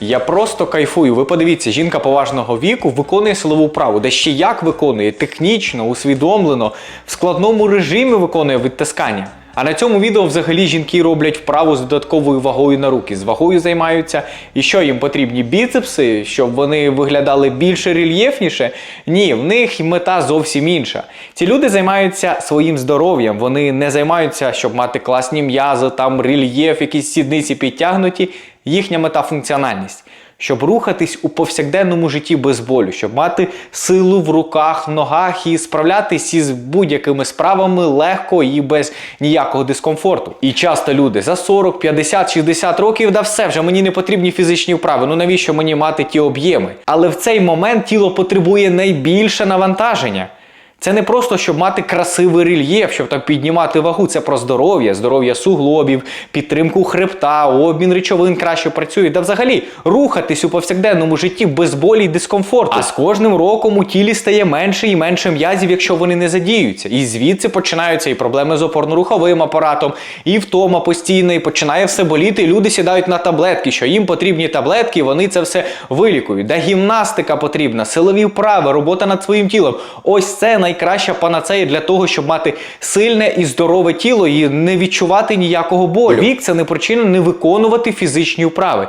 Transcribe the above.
Я просто кайфую. Ви подивіться, жінка поважного віку виконує силову вправу, де ще як виконує технічно, усвідомлено, в складному режимі виконує відтискання. А на цьому відео взагалі жінки роблять вправу з додатковою вагою на руки. З вагою займаються. І що їм потрібні біцепси, щоб вони виглядали більше рельєфніше? Ні, в них мета зовсім інша. Ці люди займаються своїм здоров'ям. Вони не займаються, щоб мати класні м'язи, там рельєф, якісь сідниці підтягнуті. Їхня мета функціональність. Щоб рухатись у повсякденному житті без болю, щоб мати силу в руках, ногах і справлятись із будь-якими справами легко і без ніякого дискомфорту. І часто люди за 40, 50, 60 років, да все вже мені не потрібні фізичні вправи. Ну навіщо мені мати ті об'єми? Але в цей момент тіло потребує найбільше навантаження. Це не просто щоб мати красивий рельєф, щоб там піднімати вагу. Це про здоров'я, здоров'я суглобів, підтримку хребта, обмін речовин краще працює. Да взагалі рухатись у повсякденному житті без болі і дискомфорту. А з кожним роком у тілі стає менше і менше м'язів, якщо вони не задіються. І звідси починаються і проблеми з опорно-руховим апаратом, і втома постійна, і починає все боліти. І люди сідають на таблетки, що їм потрібні таблетки, вони це все вилікують. Да гімнастика потрібна, силові вправи, робота над своїм тілом. Ось це найкраща панацея для того, щоб мати сильне і здорове тіло і не відчувати ніякого болю. Вік це не причина не виконувати фізичні вправи.